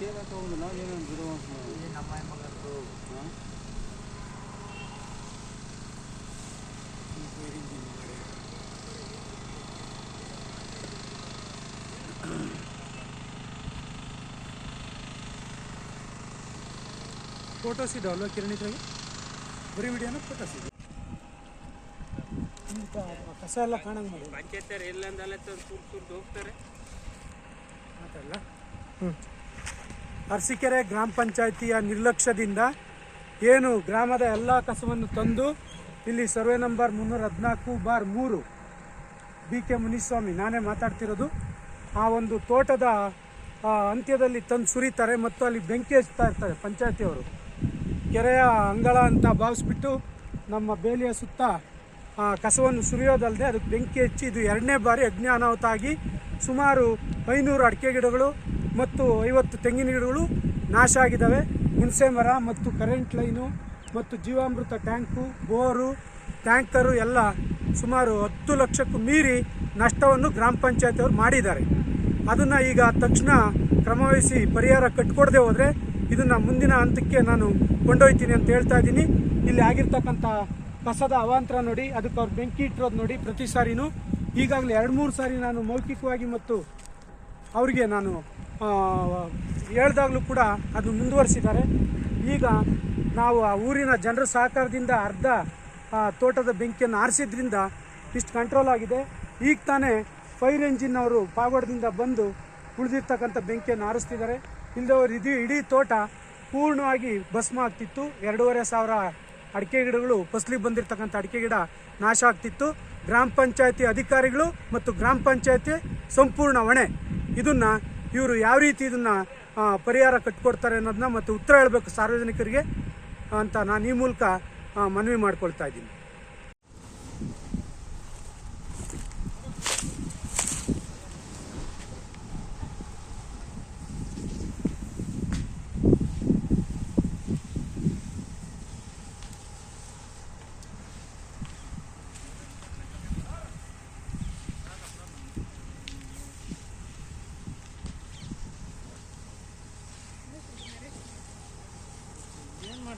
ಕೇಳಕ್ಕೆ ಹೋಗುದು ನಾವೇನು ಬಿಡುವ ನಮ್ಮ ಮಗಂದು ಫೋಟೋಸ್ ಇದಾವಲ್ವ ಕಿರಣ್ ಇದ್ರಾಗೆ? ಬರೀ ವಿಡಿಯೋನ ಫೋಟೋಸ್ ಇದೆ. ಕಸ ಎಲ್ಲ ಕಾಣಂಗೆ ಮಾಡಿ ಪಂಚಾಯತ್ ಇಲ್ಲಂದಲ್ಲ ತುರ್ದು ತುರ್ದು ಹೋಗ್ತಾರೆ. ಮಾತಲ್ಲ ಅರಸೀಕೆರೆ ಗ್ರಾಮ ಪಂಚಾಯಿತಿಯ ನಿರ್ಲಕ್ಷ್ಯದಿಂದ ಏನು ಗ್ರಾಮದ ಎಲ್ಲ ಕಸವನ್ನು ತಂದು ಇಲ್ಲಿ ಸರ್ವೆ ನಂಬರ್ ಮುನ್ನೂರ ಹದಿನಾಲ್ಕು ಬಾರ್ ಮೂರು ಬಿ ಕೆ ಮುನಿಸ್ವಾಮಿ ನಾನೇ ಮಾತಾಡ್ತಿರೋದು. ಆ ಒಂದು ತೋಟದ ಅಂತ್ಯದಲ್ಲಿ ತಂದು ಸುರಿತಾರೆ ಮತ್ತು ಅಲ್ಲಿ ಬೆಂಕಿ ಹಚ್ತಾ ಇರ್ತಾರೆ ಪಂಚಾಯತಿಯವರು. ಕೆರೆಯ ಅಂಗಳ ಅಂತ ಭಾವಿಸ್ಬಿಟ್ಟು ನಮ್ಮ ಬೇಲಿಯ ಸುತ್ತ ಆ, ಕಸವನ್ನು ಸುರಿಯೋದಲ್ಲದೆ ಅದಕ್ಕೆ ಬೆಂಕಿ ಹಚ್ಚಿ ಇದು ಎರಡನೇ ಬಾರಿ ಆಗಿ ಸುಮಾರು ಐನೂರು ಅಡಿಕೆ ಗಿಡಗಳು ಮತ್ತು ಐವತ್ತು ತೆಂಗಿನ ಗಿಡಗಳು ನಾಶ ಆಗಿದ್ದಾವೆ. ಹುಣಸೆ ಮರ ಮತ್ತು ಕರೆಂಟ್ ಲೈನು ಮತ್ತು ಜೀವಾಮೃತ ಟ್ಯಾಂಕು, ಬೋರು, ಟ್ಯಾಂಕರು ಎಲ್ಲ ಸುಮಾರು ಹತ್ತು ಲಕ್ಷಕ್ಕೂ ಮೀರಿ ನಷ್ಟವನ್ನು ಗ್ರಾಮ ಪಂಚಾಯತಿಯವರು ಮಾಡಿದ್ದಾರೆ. ಅದನ್ನು ಈಗ ತಕ್ಷಣ ಕ್ರಮವಹಿಸಿ ಪರಿಹಾರ ಕಟ್ಕೊಡದೆ ಹೋದರೆ ಇದನ್ನು ಮುಂದಿನ ಹಂತಕ್ಕೆ ನಾನು ಕೊಂಡೊಯ್ತೀನಿ ಅಂತ ಹೇಳ್ತಾ ಇದ್ದೀನಿ. ಇಲ್ಲಿ ಆಗಿರ್ತಕ್ಕಂಥ ಕಸದ ಅವಾಂತರ ನೋಡಿ, ಅದಕ್ಕೆ ಅವ್ರು ಬೆಂಕಿ ಇಟ್ಟಿರೋದು ನೋಡಿ ಪ್ರತಿ ಸಾರಿನೂ ಈಗಾಗಲೇ ಎರಡು ಮೂರು ಸಾರಿ ನಾನು ಮೌಖಿಕವಾಗಿ ಮತ್ತು ಅವರಿಗೆ ನಾನು ಹೇಳ್ದಾಗಲೂ ಕೂಡ ಅದು ಮುಂದುವರಿಸಿದ್ದಾರೆ. ಈಗ ನಾವು ಆ ಊರಿನ ಜನರ ಸಹಕಾರದಿಂದ ಅರ್ಧ ತೋಟದ ಬೆಂಕಿಯನ್ನು ಆರಿಸಿದ್ರಿಂದ ಇಷ್ಟು ಕಂಟ್ರೋಲ್ ಆಗಿದೆ. ಈಗ ತಾನೇ ಫೈರ್ ಎಂಜಿನ್ ಅವರು ಪಾಗೋಡದಿಂದ ಬಂದು ಉಳಿದಿರ್ತಕ್ಕಂಥ ಬೆಂಕಿಯನ್ನು ಆರಿಸ್ತಿದ್ದಾರೆ. ಇಲ್ಲದವ್ರು ಇದು ಇಡೀ ತೋಟ ಪೂರ್ಣವಾಗಿ ಭಸ್ಮ ಆಗ್ತಿತ್ತು. ಎರಡೂವರೆ ಸಾವಿರ ಅಡಿಕೆ ಗಿಡಗಳು, ಫಸಲಿಗೆ ಬಂದಿರತಕ್ಕಂಥ ಅಡಿಕೆ ಗಿಡ ನಾಶ ಆಗ್ತಿತ್ತು. ಗ್ರಾಮ ಪಂಚಾಯತಿ ಅಧಿಕಾರಿಗಳು ಮತ್ತು ಗ್ರಾಮ ಪಂಚಾಯತಿ ಸಂಪೂರ್ಣ ಹೊಣೆ. ಇದನ್ನ ಇವರು ಯಾವ ರೀತಿ ಇದನ್ನ ಪರಿಹಾರ ಕಟ್ಕೊಡ್ತಾರೆ ಅನ್ನೋದನ್ನ ಮತ್ತು ಉತ್ತರ ಹೇಳಬೇಕು ಸಾರ್ವಜನಿಕರಿಗೆ ಅಂತ ನಾನು ಈ ಮೂಲಕ ಮನವಿ ಮಾಡ್ಕೊಳ್ತಾ ಇದ್ದೀನಿ.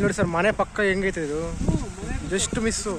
ನೋಡಿ ಸರ್ ಮನೆ ಪಕ್ಕ ಹೆಂಗೈತೆ ಇದು? Just miss